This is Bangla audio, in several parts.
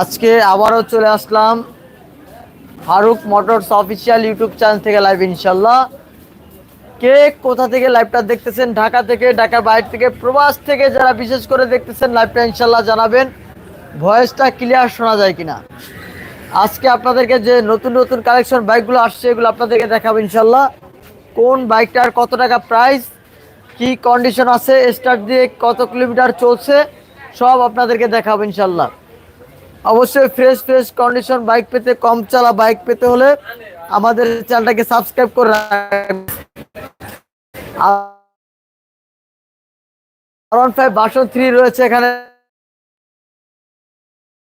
আজকে আবারও চলে আসলাম Faruk motors official YouTube channel থেকে লাইভ ইনশাল্লাহ কে কোথা থেকে লাইভটা দেখতেছেন? ঢাকা থেকে, ঢাকার বাইরে থেকে, প্রবাস থেকে যারা বিশেষ করে দেখতেছেন লাইভটা ইনশাল্লাহ জানাবেন। ভয়েসটা ক্লিয়ার শোনা যায় কিনা? আজকে আপনাদেরকে যে নতুন নতুন কালেকশন বাইকগুলো আসছে, এগুলো আপনাদেরকে দেখাবো ইনশাল্লাহ কোন বাইকটার কত টাকা প্রাইস কি কন্ডিশন আছে স্টার্ট দিয়ে কত কিলোমিটার চলছে, সব আপনাদেরকে দেখাবো ইনশাল্লাহ অবশ্যই ফ্রেশ ফ্রেশ কন্ডিশন বাইক পেতে, কম চালা বাইক পেতে হলে আমাদের চ্যানেলটাকে সাবস্ক্রাইব করে রাখবেন। বাসন থ্রি রয়েছে এখানে।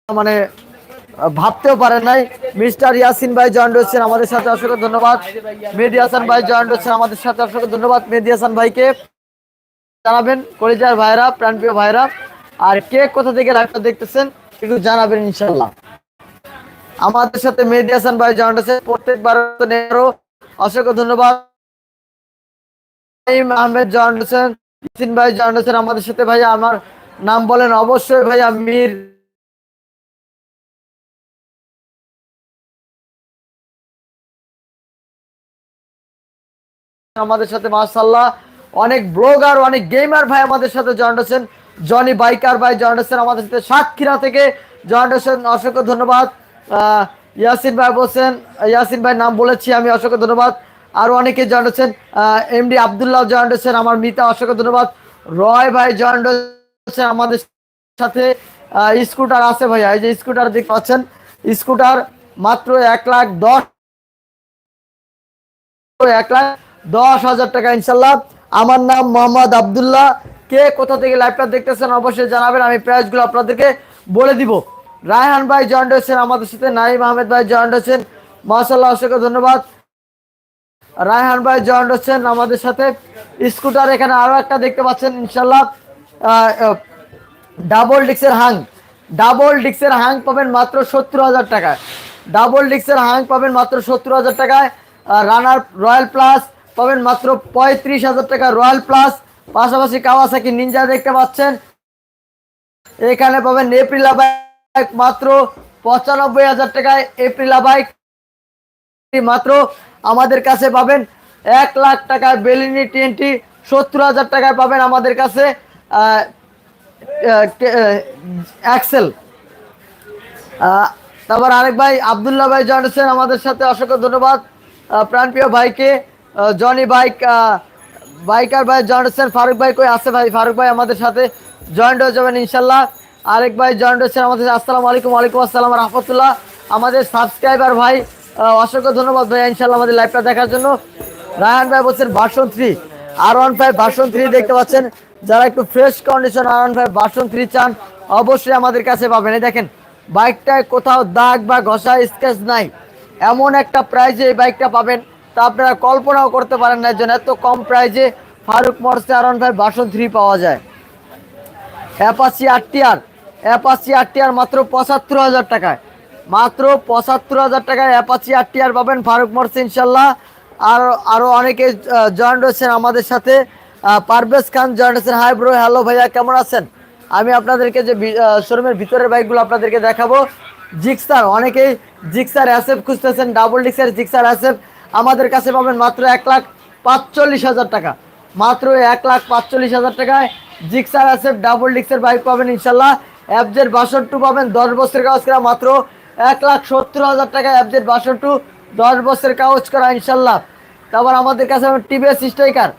মানে ভাবতেও পারেন নাই। মিস্টার ইয়াসিন ভাই জয়েন হচ্ছেন আমাদের সাথে, অসংখ্য ধন্যবাদ। মেহেদি হাসান ভাই জয়েন হচ্ছেন আমাদের সাথে, অসংখ্য ধন্যবাদ মেহেদি হাসান ভাইকে। জানাবেন কলিজার ভাইরা, প্রাণপ্রিয় ভাইরা। আর কে কোথা থেকে লাইভটা দেখতেছেন, একটু জানাবেন ইনশাল্লাহ আমাদের সাথে মেহেদি হাসান ভাই জয়েন হচ্ছে প্রত্যেকবার অসংখ্য ধন্যবাদ। আহমেদ জয়েন হচ্ছেন ইয়াসিন ভাই জয়েন হচ্ছেন আমাদের সাথে। ভাইয়া, আমার নাম বলেন অবশ্যই। ভাইয়া, মীর আমাদের সাথে মাশাল্লাহ অনেক ব্লগার, অনেক গেমার ভাই আমাদের সাথে জয়েন হচ্ছেন জনি বাইকার ভাই জয়েন হচ্ছেন আমাদের সাথে। সাতক্ষীরা থেকে জয়েন হচ্ছেন অসংখ্য ধন্যবাদ। ইয়াসিন ভাই বলছেন, ইয়াসিন ভাই নাম বলেছি আমি, অসংখ্য ধন্যবাদ। আরও অনেকে জয়েন হচ্ছেন এমডি আবদুল্লাহ জয়েন হচ্ছেন আমার মিতা, অসংখ্য ধন্যবাদ। রয় ভাই জয়েন হচ্ছেন আমাদের সাথে। স্কুটার আছে ভাইয়া, এই যে স্কুটার দেখতে পাচ্ছেন। স্কুটার মাত্র এক লাখ দশ, এক লাখ দশ হাজার টাকা ইনশাল্লাহ আমার নাম মোহাম্মদ আবদুল্লাহ। কে কোথা থেকে লাইভটা দেখতেছেন অবশ্যই জানাবেন, আমি প্রাইসগুলো আপনাদেরকে বলে দিব। রায়হান ভাই জয়েন্ট হয়েছেন আমাদের সাথে নাইম আহমেদ ভাই জয়েন্ট হয়েছেন। মাসাল্লাহ অসংখ্য ধন্যবাদ। রায়হান ভাই জয়েন্ট হচ্ছেন আমাদের সাথে। স্কুটার এখানে আরও একটা দেখতে পাচ্ছেন ইনশাল্লাহ ডাবল ডিক্সের হাং ডাবল ডিক্সের হাং পাবেন মাত্র সত্তর হাজার টাকায়। ডাবল ডিক্সের হাং পাবেন মাত্র সত্তর হাজার টাকায়। রানার রয়্যাল প্লাস পাবেন মাত্র পঁয়ত্রিশ হাজার টাকা রয়্যাল প্লাস। পাশাপাশি কাওয়াসাকি নিনজা দেখতে পাচ্ছেন। এখানে পাবেন এপ্রিলা বাইক মাত্র পঁচানব্বই হাজার টাকায়। এপ্রিলা বাইক মাত্র আমাদের কাছে পাবেন এক লাখ টাকায় বেলিনি টিএনটি সত্তর হাজার টাকায় পাবেন আমাদের কাছে অ্যাক্সেল তারপর আরেক ভাই আবদুল্লাহ ভাই জয়েন হচ্ছেন আমাদের সাথে। অসংখ্য ধন্যবাদ। প্রাণপ্রিয় ভাইকে জনি বাইক বাইকার ভাই জয়েন হচ্ছেন ফারুক ভাই কই আছে ভাই? ফারুক ভাই আমাদের সাথে জয়েন্ট হয়ে যাবেন ইনশাল্লাহ। আরেক ভাই জয়েন্ট হচ্ছেন আমাদের। আসসালামু আলাইকুম, ওয়ালাইকুম আসসালাম রহমতুল্লাহ। আমাদের সাবস্ক্রাইবার ভাই অসংখ্য ধন্যবাদ ভাই ইনশাল্লাহ আমাদের লাইভটা দেখার জন্য। রায়হান ভাই বলছেন version three R one five version three দেখতে পাচ্ছেন। যারা একটু fresh condition R one five version three চান, অবশ্যই আমাদের কাছে পাবেন। এই দেখেন, বাইকটায় কোথাও দাগ বা ঘষা স্কেচ নাই। এমন একটা প্রাইজে এই বাইকটা পাবেন। তা আপনারা কল্পনাও করতে পারেন না একজন এত কম প্রাইজে Faruk মর্সে R one five version three পাওয়া যায়। অ্যাপাচি আরটিআর অ্যাপাচি আরটিআর মাত্র পঁচাত্তর হাজার টাকায়। মাত্র পঁচাত্তর হাজার টাকায় অ্যাপাচি আরটিআর পাবেন ফারুক মর্সে ইনশাল্লাহ। আর আরও অনেকে জয়েন্ট হয়েছেন আমাদের সাথে। পারভেজ খান জয়েন্ট হয়েছেন হাই ব্রো হ্যালো ভাইয়া, কেমন আছেন? আমি আপনাদেরকে যে শোরুমের ভিতরের বাইকগুলো আপনাদেরকে দেখাবো। জিক্সার অনেকেই জিক্সার অ্যাসেপ খুঁজতেছেন ডাবল ডিক্সার জিক্সার অ্যাসেপ আমাদের কাছে পাবেন মাত্র এক লাখ পাঁচচল্লিশ হাজার টাকা। মাত্র এক লাখ পাঁচচল্লিশ হাজার টাকায় জিক্সার আছে ডাবল ডিক্সের বাইক পাবেন ইনশাল্লাহ। অ্যাপজের বাসন টু পাবেন দশ বছরের কাগজ করা মাত্র এক লাখ সত্তর হাজার টাকায় অ্যাপজের বাসন টু দশ বছরের কাগজ করা ইনশাল্লাহ। তারপর আমাদের কাছে পাবেন টিভিএস স্ট্রাইকার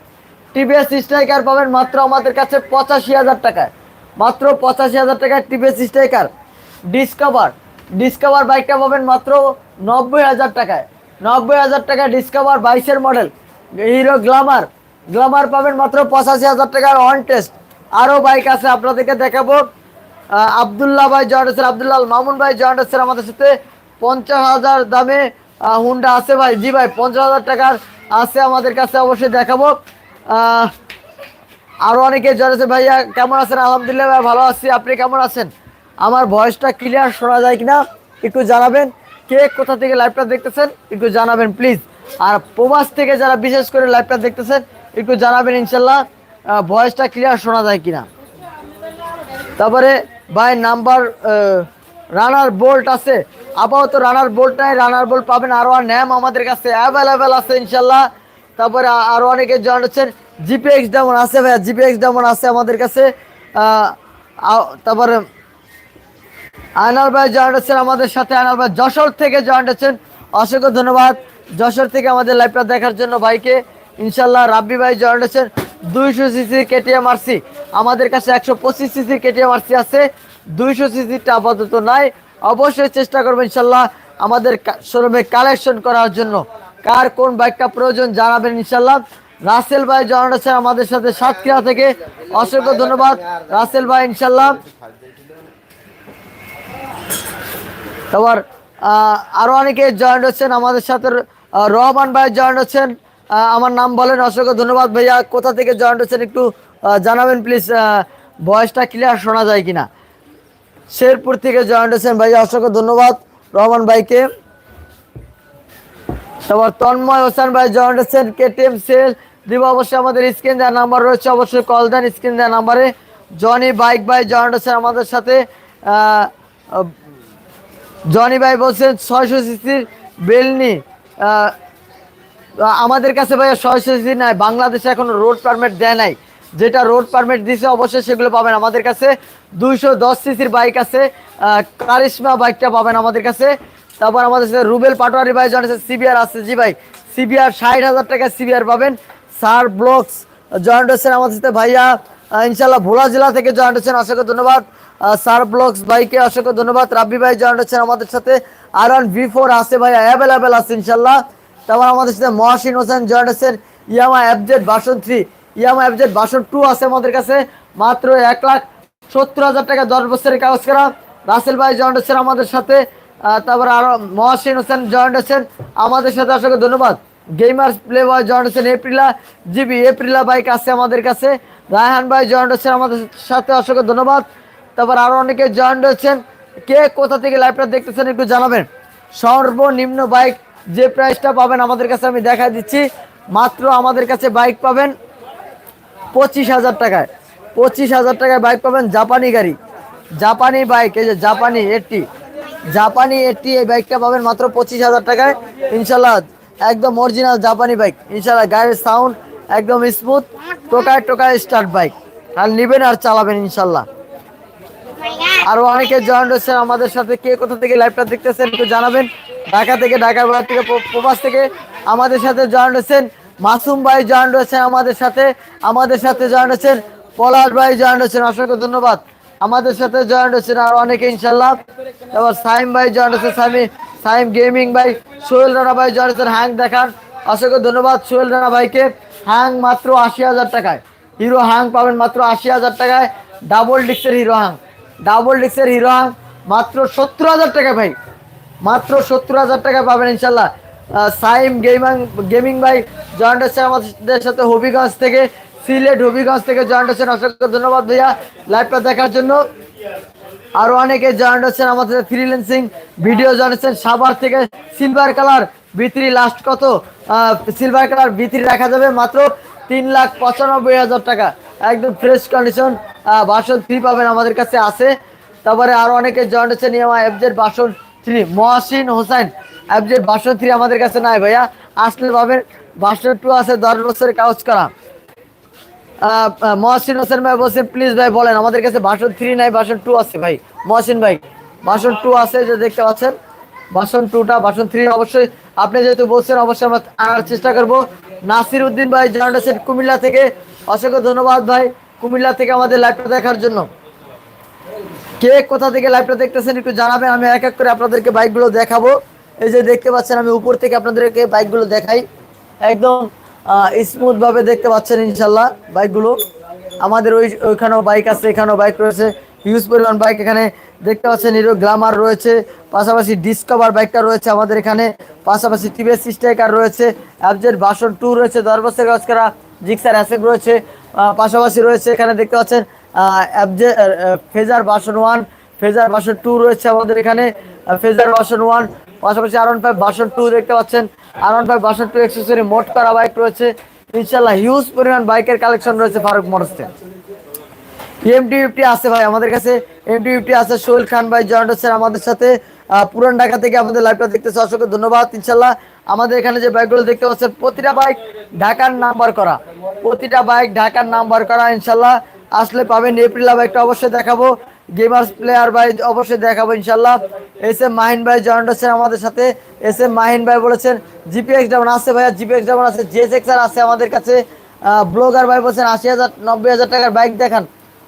টিভিএস স্ট্রাইকার পাবেন মাত্র আমাদের কাছে পঁচাশি হাজার টাকায়। মাত্র পঁচাশি হাজার টাকায় টিভিএস স্ট্রাইকার ডিসকভার ডিসকভার বাইকটা পাবেন মাত্র নব্বই হাজার টাকায়। নব্বই হাজার টাকা ডিসকভার বাইশের মডেল হিরো গ্লামার গ্লামার পাবেন মাত্র পঁচাশি হাজার টাকার অন টেস্ট আরও বাইক আছে আপনাদেরকে দেখাবো। আবদুল্লাহ ভাই জয়েন্ট আছেন আবদুল্লাহ মামুন ভাই জয়েন্ট আছেন আমাদের সাথে। পঞ্চাশ হাজার দামে হুন্ডা আছে ভাই। জি ভাই, পঞ্চাশ হাজার টাকার আছে আমাদের কাছে, অবশ্যই দেখাবো। আরও আরও অনেকে জয়েছে ভাইয়া, কেমন আছেন? আলহামদুলিল্লাহ ভাই, ভালো আছি। আপনি কেমন আছেন? আমার ভয়েসটা ক্লিয়ার শোনা যায় কিনা, একটু জানাবেন। কে কোথা থেকে লাইভটা দেখতেছেন, একটু জানাবেন প্লিজ আর প্রবাস থেকে যারা বিশেষ করে লাইভটা দেখতেছেন, একটু জানাবেন ইনশাল্লাহ ভয়েসটা ক্লিয়ার শোনা যায় কিনা। তারপরে ভাই নাম্বার রানার বোল্ট আছে। আপাতত রানার বোল্ট নাই রানার বোল্ট পাবেন আরও আর ন্যাম আমাদের কাছে অ্যাভেলেবেল আছে ইনশাল্লাহ। তারপরে আ- আরও অনেকে জয়েন হচ্ছেন। জিপিএক্স ডায়মন্ড আছে ভাইয়া জিপিএক্স ডায়মন্ড আছে আমাদের কাছে। তারপরে আয়নাল ভাই জয়েন্ট হচ্ছেন আমাদের সাথে। আয়নাল ভাই যশোর থেকে জয়েন্ট হচ্ছেন। অসংখ্য ধন্যবাদ। যশোর থেকে আমাদের লাইভটা দেখার জন্য ভাইকে। ইনশাল্লাহ রাব্বি ভাই জয়েন্ট হচ্ছেন। দুইশো সিসি কেটিএম আরসি আমাদের কাছে একশো পঁচিশ সিসি কেটিএম আরসি আছে। দুইশো সিসিটা আপাতত নাই। অবশ্যই চেষ্টা করব ইনশাল্লাহ আমাদের শোরুমে কালেকশন করার জন্য। কার কোন বাইকটা প্রয়োজন জানাবেন ইনশাল্লাহ রাসেল ভাই জয়েন্ট হচ্ছেন আমাদের সাথে সাতক্ষীরা থেকে। অসংখ্য ধন্যবাদ। রাসেল ভাই ইনশাল্লাহ তারপর আহ, আরও অনেকে জয়েন্ট হচ্ছেন আমাদের সাথে রহমান ভাই জয়েন্ট হচ্ছেন। আমার নাম বলেন অসংখ্য ধন্যবাদ। ভাইয়া কোথা থেকে জয়েন্ট হচ্ছেন একটু জানাবেন প্লিজ ভয়েসটা ক্লিয়ার শোনা যায় কিনা। শেরপুর থেকে জয়েন্ট হচ্ছেন ভাইয়া অসংখ্য ধন্যবাদ রহমান ভাইকে। তারপর তন্ময় হোসেন ভাই জয়েন্ট হচ্ছেন কেটিএম সেল দিব। অবশ্যই আমাদের স্ক্রিন দেওয়ার নাম্বার রয়েছে অবশ্যই কল দেন স্ক্রিন দেওয়ার নাম্বারে জনি বাইক ভাই জয়েন্ট হচ্ছেন আমাদের সাথে জনি ভাই বলছেন ছয়শো সিসির বেলনি আমাদের কাছে ভাইয়া ছয়শো সিসি নাই, বাংলাদেশে এখনও রোড পারমিট দেয় নাই। যেটা রোড পারমিট দিছে অবশ্যই সেগুলো পাবেন আমাদের কাছে। দুইশো দশ সিসির বাইক আছে কারিশমা বাইকটা পাবেন আমাদের কাছে। তারপর আমাদের সাথে রুবেল পাটোয়ারি ভাই, জন সিবিআর আছে। জি ভাই, সিবিআর ষাট হাজার টাকা সিবিআর পাবেন। সার ব্লকস জয়েন্ট হচ্ছেন আমাদের সাথে ভাইয়া ইনশাল্লাহ ভোলা জেলা থেকে জয়েন্ট হচ্ছেন অসংখ্য ধন্যবাদ। সার ব্লকস ভাইকে অসংখ্য ধন্যবাদ। রাব্বি ভাই জয়েন্ট হচ্ছেন আমাদের সাথে। আর ওয়ান ভি ফোর আছে ভাই অ্যাভেলেবেল আছে ইনশাল্লাহ তারপর আমাদের সাথে মহাসিন হোসেন জয়েন্ট হচ্ছেন Yamaha FZ version three Yamaha FZ version two আছে আমাদের কাছে। মাত্র এক লাখ সত্তর হাজার টাকা দশ বছরের কাগজ করা। রাসেল ভাই জয়েন্ট হচ্ছেন আমাদের সাথে। তারপর আরও মহাসিন হোসেন জয়েন্ট হচ্ছেন আমাদের সাথে। অসংখ্য ধন্যবাদ। গেমার্স প্লে বয় জয়েন্ট হচ্ছেন Aprilia G B Aprilia bike আছে আমাদের কাছে। রায়হান ভাই জয়েন্ট হচ্ছেন আমাদের সাথে অসংখ্য ধন্যবাদ। তারপর আরও অনেকে জয়েন্ট হচ্ছেন কে কোথা থেকে লাইভটা দেখতেছেন একটু জানাবেন। সর্বনিম্ন বাইক যে প্রাইসটা পাবেন আমাদের কাছে আমি দেখা দিচ্ছি। মাত্র আমাদের কাছে বাইক পাবেন পঁচিশ হাজার টাকায়। পঁচিশ হাজার টাকায় বাইক পাবেন জাপানি গাড়ি। জাপানি বাইক এই যে জাপানি এটি জাপানি এটি এই বাইকটা পাবেন মাত্র পঁচিশ হাজার টাকায়। ইনশাল্লাহ একদম অরিজিনাল জাপানি বাইক ইনশাল্লাহ গাড়ির সাউন্ড একদম স্মুথ টোকায় টোকায় স্টার্ট বাইক আর নেবেন আর চালাবেন ইনশাল্লাহ। আরও অনেকে জয়েন্ট হচ্ছে আমাদের সাথে। কে কোথা থেকে লাইভটা দেখতেছেন একটু জানাবেন। ঢাকা থেকে ঢাকার বাইরে থেকে প্রবাস থেকে আমাদের সাথে জয়েন্ট হচ্ছেন। মাসুম ভাই জয়েন্ট হচ্ছেন আমাদের সাথে। আমাদের সাথে জয়েন্ট হচ্ছেন পলাশ ভাই জয়েন্ট হচ্ছেন। অসংখ্য ধন্যবাদ। আমাদের সাথে জয়েন্ট হচ্ছেন আর অনেকে ইনশাল্লাহ। তারপর সাইম ভাই জয়েন্ট হচ্ছে, সাইমি সাইম গেমিং ভাই। সোহেল রানা ভাই জয়েন্ট হচ্ছেন হ্যাং দেখান। অসংখ্য ধন্যবাদ সোহেল রানা ভাইকে। হ্যাং মাত্র আশি হাজার টাকায়। হিরো হাং পাবেন মাত্র আশি হাজার টাকায়। ডাবল ডিক্সের হিরো হাং। ডাবল ডিক্সের হিরো হাং মাত্র সত্তর হাজার টাকা ভাই। মাত্র সত্তর হাজার টাকা পাবেন ইনশাল্লাহ। সাইম গেমিং গেমিং ভাই, জয়েন্ট হচ্ছে আমাদের সাথে হবিগঞ্জ থেকে, সিলেট হবিগঞ্জ থেকে জয়েন্ট হচ্ছেন। অসংখ্য ধন্যবাদ ভাইয়া লাইভটা দেখার জন্য। আরও অনেকে জয়েন্ট হচ্ছেন আমাদের ফ্রিল্যান্সিং ভিডিও জয়েন্ট হচ্ছেন সাভার থেকে silver colour V three last কত? সিলভার কালার ভিত্রি রাখা যাবে মাত্র তিন লাখ পঁচানব্বই হাজার টাকা। একদম ফ্রেশ কন্ডিশন বাসন থ্রি পাবেন আমাদের কাছে আছে। তারপরে আরও অনেকে জয়েন্ট হচ্ছেন Yamaha FZ version three Mohasin Hossain FZ version three আমাদের কাছে নাই ভাইয়া। আসলে পাবেন বাসন টু আছে দশ বছরের কাগজ করা। আহ, হোসেন ভাই বলছেন প্লিজ ভাই বলেন আমাদের কাছে বাসন থ্রি নাই বাসন টু আছে ভাই। মহাসিন ভাই বাসন টু আছে যে দেখতে পাচ্ছেন। বাসন টুটা বাসন থ্রি অবশ্যই আপনি যেহেতু বলছেন, অবশ্যই আমরা আনার চেষ্টা করব। নাসির উদ্দিন ভাই জয়েন্ট আছেন কুমিল্লা থেকে। অসংখ্য ধন্যবাদ ভাই, কুমিল্লা থেকে আমাদের লাইভটা দেখার জন্য। কে কোথা থেকে লাইভটা দেখতেছেন একটু জানাবেন, আমি এক এক করে আপনাদেরকে বাইকগুলো দেখাবো। এই যে দেখতে পাচ্ছেন, আমি উপর থেকে আপনাদেরকে বাইকগুলো দেখাই। একদম স্মুথ ভাবে দেখতে পাচ্ছেন ইনশাল্লাহ বাইকগুলো আমাদের ওই, ওইখানেও বাইক আছে, এখানেও বাইক রয়েছে। হিউজ পরিমাণ বাইক এখানে দেখতে পাচ্ছেন হিরো গ্লামার রয়েছে, পাশাপাশি ডিসকভার বাইকটা রয়েছে আমাদের এখানে, পাশাপাশি টিভিএস স্ট্রাইকার রয়েছে অ্যাবজেট বাসন টু রয়েছে, দশ বছরের কাজ করা জিক্সার অ্যাসেক রয়েছে পাশাপাশি রয়েছে এখানে দেখতে পাচ্ছেন অ্যাবজে Fazer version one Fazer version two রয়েছে আমাদের এখানে ফেজার বাসন ওয়ান পাশাপাশি R one five version two দেখতে পাচ্ছেন R one five version two accessory মোট করা বাইক রয়েছে ইনশাল্লাহ হিউজ পরিমাণ বাইকের কালেকশন রয়েছে ফারুক মোটরসে এমটি ফিফটি আছে ভাই আমাদের কাছে এমটি ফিফটি আছে সোহেল খান ভাই জয়েন্ট হচ্ছেন আমাদের সাথে। পুরান ঢাকা থেকে আমাদের লাইভটা দেখতেছে। অসংখ্য ধন্যবাদ। ইনশাল্লাহ আমাদের এখানে যে বাইকগুলো দেখতে পাচ্ছেন, প্রতিটা বাইক ঢাকার নাম্বার করা। প্রতিটা বাইক ঢাকার নাম্বার করা, ইনশাল্লাহ। আসলে পাবেন এপ্রিলা বাইকটা অবশ্যই দেখাবো। গেমার্স প্লেয়ার ভাই, অবশ্যই দেখাবো ইনশাল্লাহ। এস এম মাহিন ভাই জয়েন্ট হচ্ছেন আমাদের সাথে। এস এম মাহিন ভাই বলেছেন জিপিএক্স যেমন আছে ভাইয়া জিপিএক্স যেমন আছে জেএক্স আর আছে আমাদের কাছে। ব্লগার ভাই বলছেন, আশি হাজার, নব্বই হাজার টাকার বাইক দেখান।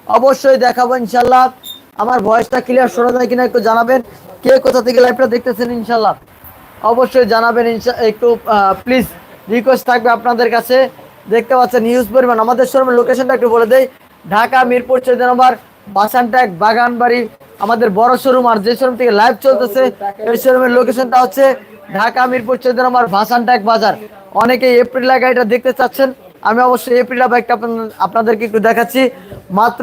অবশ্যই দেখাবো ইনশাল্লাহ। আমার ভয়েসটা ক্লিয়ার শোনা যায় কিনা একটু জানাবেন। কে কোথা থেকে লাইভটা দেখতেছেন ইনশাল্লাহ অবশ্যই জানাবেন ইনশা- একটু প্লিজ রিকোয়েস্ট থাকবে আপনাদের কাছে। দেখতে পাচ্ছেন নিউজ পরিমাণ। আমাদের শোরুমের লোকেশনটা একটু বলে দেই। ঢাকা, মিরপুর চৌদ্দ নম্বর বাসানট্যাক বাগানবাড়ি, আমাদের বড় শোরুম আর যে শোরুম থেকে লাইভ চলতেছে, এই শোরুমের লোকেশনটা হচ্ছে ঢাকা, মিরপুর চৌদ্দ নম্বর ভাসানট্যাক বাজার। অনেকেই এপ্রিলা গাড়িটা দেখতে চাচ্ছেন। আমি অবশ্যই এপ্রিলা বাইকটা আপনাদেরকে একটু দেখাচ্ছি। মাত্র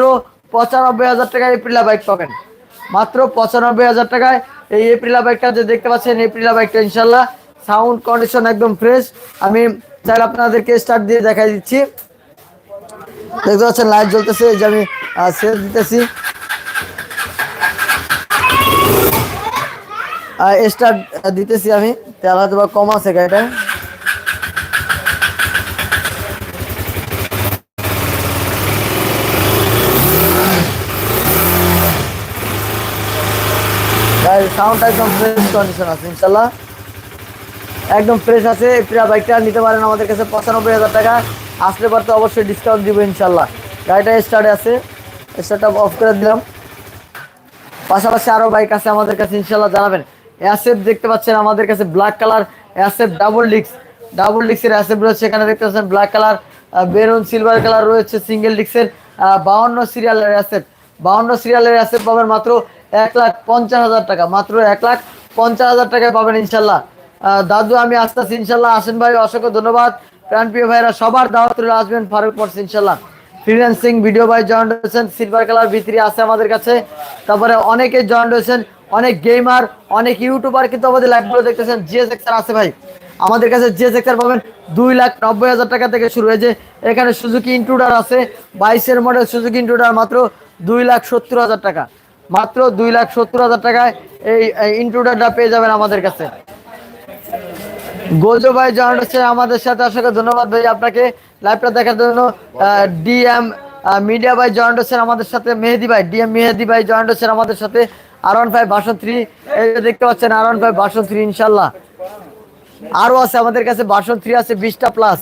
পঁচানব্বই হাজার টাকায় এপ্রিলা বাইক পাবেন। মাত্র পঁচানব্বই হাজার টাকায় এই এপ্রিলা বাইকটা যে দেখতে পাচ্ছেন এপ্রিলা বাইকটা ইনশাল্লাহ সাউন্ড কন্ডিশন একদম ফ্রেশ আমি চাইলে আপনাদেরকে স্টার্ট দিয়ে দেখাই দিচ্ছি। দেখতে পাচ্ছেন লাইট জ্বলতেছে যে আমি সেল দিতেছি। স্টার্ট দিতেছি আমি। তেল হয়তো বা কম আছে গাড়িটা। সাউন্ড একদম ফ্রেশ কন্ডিশন আছে ইনশাল্লাহ একদম ফ্রেশ আছে প্রিয়া বাইকটা নিতে পারেন আমাদের কাছে পঁচানব্বই হাজার টাকা। আসলে পর তো অবশ্যই ডিসকাউন্ট দিব ইনশাল্লাহ গাড়িটা স্টার্টে আছে স্টার্টটা অফ করে দিলাম। পাশাপাশি আরও বাইক আছে আমাদের কাছে ইনশাল্লাহ জানাবেন। অ্যাসেপ দেখতে পাচ্ছেন আমাদের কাছে ব্ল্যাক কালার অ্যাসেপ ডাবল ডিক্স ডাবল ডিক্সের অ্যাসেপ রয়েছে, এখানে দেখতে পাচ্ছেন black colour brown silver colour রয়েছে সিঙ্গেল ডিক্সের বাউন্ন সিরিয়ালের অ্যাসেপ বাউন্ন সিরিয়ালের অ্যাসেপ পাবেন মাত্র এক লাখ পঞ্চাশ হাজার টাকা, মাত্র এক লাখ পঞ্চাশ হাজার টাকায় পাবেন ইনশাল্লাহ। দাদু, আমি আসতেছি ইনশাল্লাহ। আসেন ভাই, অসংখ্য ধন্যবাদ। প্রাণপ্রিয় ভাইরা সবার দাওয়াত আসবেন ফারুক পড়ছে ইনশাল্লাহ। ফ্রিল্যান্সিং ভিডিও বাই জয়েন্ট হয়েছেন সিলভার কালার ভিতরে আছে আমাদের কাছে। তারপরে অনেকে জয়েন্ট হয়েছেন অনেক গেমার অনেক ইউটিউবার কিন্তু আমাদের লাইভগুলো দেখতেছেন। জিএস এক্সার আছে ভাই। আমাদের কাছে জিএস এক্সার পাবেন দুই লাখ নব্বই হাজার টাকা থেকে শুরু। হয়েছে এখানে সুজুকি ইন্ট্রুডার আছে, বাইশের মডেল সুজুকি ইন্ট্রুডার মাত্র দুই লাখ সত্তর হাজার টাকা। মাত্র দুই লাখ সত্তর হাজার টাকায় এই ইন্ট্রুডারটা পেয়ে যাবেন আমাদের কাছে। গোজো ভাই জয়েন্ট হচ্ছে আমাদের সাথে অসংখ্য ধন্যবাদ ভাই আপনাকে। লাইভটা দেখার জন্য ডিএম মিডিয়া ভাই জয়েন্ট হচ্ছেন আমাদের সাথে। মেহেদি ভাই ডিএম মেহেদি ভাই জয়েন্ট হচ্ছেন আমাদের সাথে। R one five version three এই দেখতে পাচ্ছেন R one five version three ইনশাল্লাহ আরও আছে আমাদের কাছে বাসন থ্রি আছে বিশটা প্লাস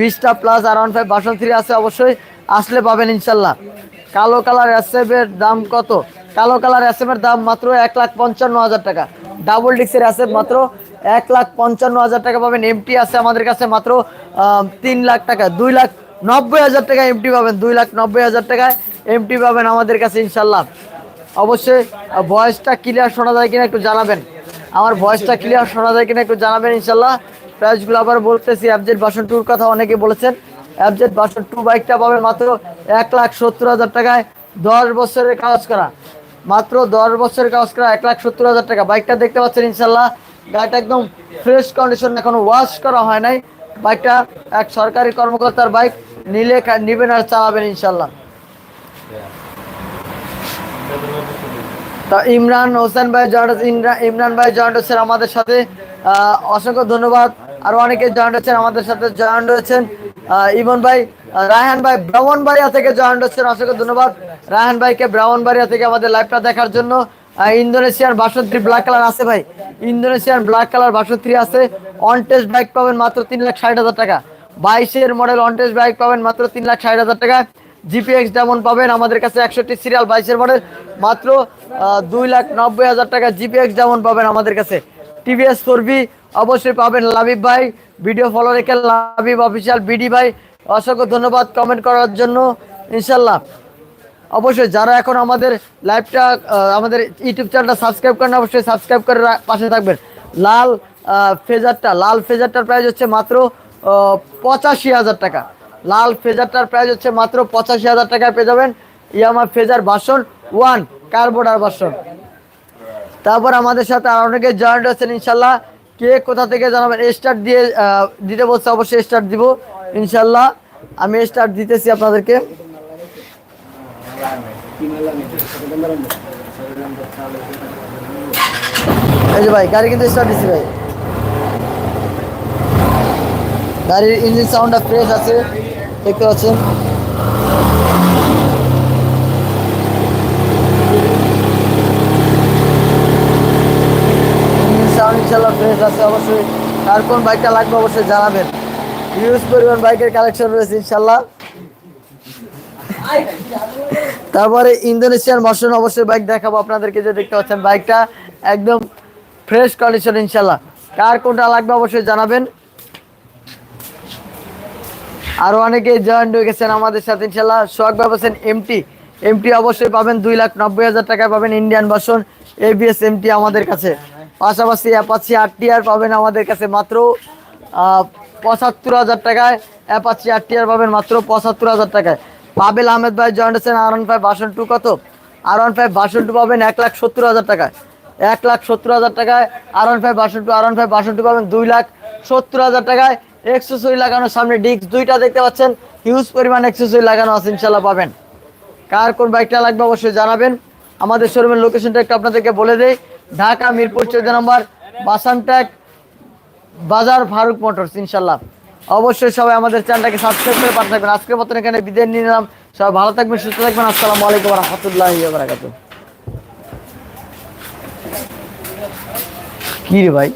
বিশটা plus R one five version three আছে অবশ্যই। আসলে পাবেন ইনশাল্লাহ কালো কালার এসএফের দাম কত? কালো কালার এসএফের দাম মাত্র এক লাখ পঞ্চান্ন হাজার টাকা। ডাবল ডিক্সের এসএফ মাত্র এক লাখ পঞ্চান্ন হাজার টাকা পাবেন। এমটি আছে আমাদের কাছে মাত্র তিন লাখ টাকা। দুই লাখ নব্বই হাজার টাকা এমটি পাবেন। দুই লাখ নব্বই হাজার টাকায় এমটি পাবেন আমাদের কাছে ইনশাল্লাহ। অবশ্যই ভয়েসটা ক্লিয়ার শোনা যায় কিনা একটু জানাবেন। আমার ভয়েসটা ক্লিয়ার শোনা যায় কিনা একটু জানাবেন ইনশাল্লাহ। প্রাইসগুলো আবার বলতেছি অ্যাবজেট বাসন টুর কথা অনেকে বলেছেন। অ্যাবজেট বাসন টু বাইকটা পাবেন মাত্র এক লাখ সত্তর হাজার টাকায়। দশ বছরের কাজ করা। মাত্র দশ বছরের কাজ করা এক লাখ সত্তর হাজার টাকা। বাইকটা দেখতে পাচ্ছেন ইনশাল্লাহ গাড়িটা একদম ফ্রেশ কন্ডিশন এখনও ওয়াশ করা হয় নাই। বাইকটা এক সরকারি কর্মকর্তার বাইক, নিলে নিবেন আর চালাবেন ইনশাল্লাহ তা ইমরান হোসেন ভাই জয়েন্ট ইমরা- ইমরান ভাই জয়েন্ট হচ্ছেন আমাদের সাথে। অসংখ্য ধন্যবাদ। আর অনেকে জয়েন্ট হচ্ছেন আমাদের সাথে জয়েন্ট হয়েছেন ইমন ভাই রায়হান ভাই, ব্রাহ্মণবাড়িয়া থেকে জয়েন্ট হচ্ছেন অসংখ্য ধন্যবাদ। রায়হান ভাইকে ব্রাহ্মণবাড়িয়া থেকে আমাদের লাইভটা দেখার জন্য ইন্দোনেশিয়ার বাষট্টি ব্ল্যাক কালার আছে ভাই ইন্দোনেশিয়ার ব্ল্যাক কালার বাসন্ত্রী আছে অন টেস্ট বাইক পাবেন মাত্র তিন লাখ ষাট হাজার টাকা। বাইশের মডেল অন টেস্ট বাইক পাবেন মাত্র তিন লাখ ষাট হাজার টাকা। জিপিএক্স যেমন পাবেন, আমাদের কাছে একষট্টি সিরিয়াল বাইশের মডেল মাত্র দুই লাখ নব্বই হাজার টাকা জিপিএক্স যেমন পাবেন আমাদের কাছে। টিভিএস ফোরবি অবশ্যই পাবেন লাবিব ভাই ভিডিও ফলো রেখে লাবিব অফিসিয়াল বিডি ভাই। অসংখ্য ধন্যবাদ কমেন্ট করার জন্য, ইনশাল্লাহ। অবশ্যই যারা এখন আমাদের লাইভটা আমাদের ইউটিউব চ্যানেলটা সাবস্ক্রাইব করেন, অবশ্যই সাবস্ক্রাইব করে পাশে থাকবেন। লাল ফেজারটা, লাল ফেজারটার প্রাইস হচ্ছে মাত্র পঁচাশি হাজার টাকা। লাল ফেজারটার প্রাইস হচ্ছে মাত্র পঁচাশি হাজার টাকায় পেয়ে যাবেন ইয়ামা ফেজার বাসন ওয়ান কার্বোর্ডার বাসন তারপর আমাদের সাথে আর অনেকে জয়েন্ট হচ্ছেন ইনশাল্লাহ। কে কোথা থেকে জানাবেন? স্টার্ট দিয়ে দিতে বলছে, অবশ্যই স্টার্ট দিব ইনশাল্লাহ আমি স্টার্ট দিতেছি আপনাদেরকে। এই যে ভাই, গাড়ি কিন্তু স্টার্ট দিচ্ছি ভাই। গাড়ির ইঞ্জিন সাউন্ডটা ফ্রেশ আছে, দেখতে পাচ্ছেন ইঞ্জিন সাউন্ড ইনশাল্লাহ ফ্রেশ আছে অবশ্যই। আর কোন বাইকটা লাগবে অবশ্যই জানাবেন। ইউজ পরিমাণ বাইকের কালেকশন রয়েছে ইনশাল্লাহ তারপরে ইন্দোনেশিয়ান মশন অবশ্যই বাইক দেখাবো আপনাদেরকে, যে দেখতে পাচ্ছেন বাইকটা। একদম ফ্রেশ কন্ডিশন ইনশাল্লাহ কার কোনটা লাগবে অবশ্যই জানাবেন। আরও অনেকে জয়েন্ট হয়ে গেছেন আমাদের সাথে ইনশাল্লাহ সোহাগ পাচ্ছেন এমটি এমটি অবশ্যই পাবেন দুই লাখ নব্বই হাজার টাকায় পাবেন ইন্ডিয়ান ভার্সন এবিএস এমটি আমাদের কাছে। পাশাপাশি অ্যাপাচি আর টিআর পাবেন আমাদের কাছে মাত্র পঁচাত্তর হাজার টাকায়। অ্যাপাচি আর টিআর পাবেন মাত্র পঁচাত্তর হাজার টাকায়। পাবেল আহমেদ ভাই জয়েন্ট আছেন R one five version two কত? R one five version two পাবেন এক লাখ সত্তর হাজার টাকায়। এক লাখ সত্তর হাজার টাকায় R one five version two R one five version two পাবেন দুই লাখ সত্তর হাজার টাকায়। এক্সেসরি লাগানোর সামনে ডিস্ক দুইটা দেখতে পাচ্ছেন। হিউজ পরিমাণ এক্সেসরি লাগানো আছে ইনশাল্লাহ পাবেন। কার কোন বাইকটা লাগবে অবশ্যই জানাবেন। আমাদের শোরুমের লোকেশনটা একটু আপনাদেরকে বলে দেই। ঢাকা মিরপুর চৌদ্দ নম্বর বাসানট্যাক বাজার ফারুক মোটরস ইনশাল্লাহ অবশ্যই সবাই আমাদের চ্যানেলটাকে সাবস্ক্রাইব করে পাঠ থাকবেন। আজকের মতন এখানে বিদায় নিয়ে নিলাম। সবাই ভালো থাকবেন, সুস্থ থাকবেন। আসসালামু আলাইকুম রহমতুল্লাহ বারাকাত কি রে ভাই?